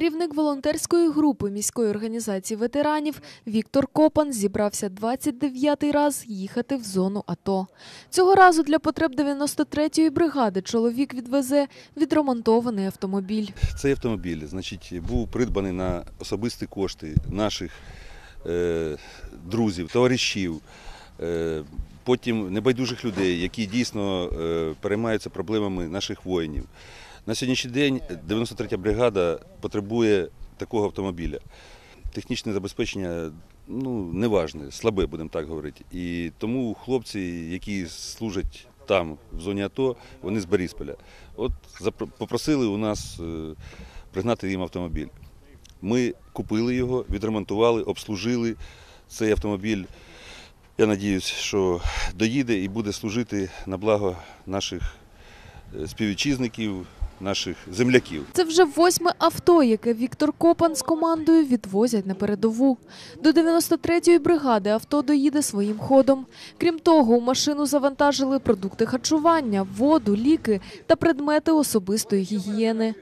Керівник волонтерської групи міської організації ветеранів Віктор Копан зібрався 29-й раз їхати в зону АТО. Цього разу для потреб 93-ї бригади чоловік відвезе відремонтований автомобіль. Цей автомобіль, значить, був придбаний на особисті кошти наших е, друзів, товаришів, е, потім небайдужих людей, які дійсно е, переймаються проблемами наших воїнів. На сьогоднішній день 93-я бригада потребує такого автомобіля. Технічне забезпечення ну, неважне, слабе, будемо так говорити. І тому хлопці, які служать там, в зоні АТО, вони з Борисполя. От попросили у нас е, пригнати їм автомобіль. Ми купили його, відремонтували, обслужили цей автомобіль. Я сподіваюся, що доїде і буде служити на благо наших е, співвітчизників, наших земляків. Це вже восьме авто, яке Віктор Копан з командою відвозять на передову. До 93-ї бригади авто доїде своїм ходом. Крім того, у машину завантажили продукти харчування, воду, ліки та предмети особистої гігієни.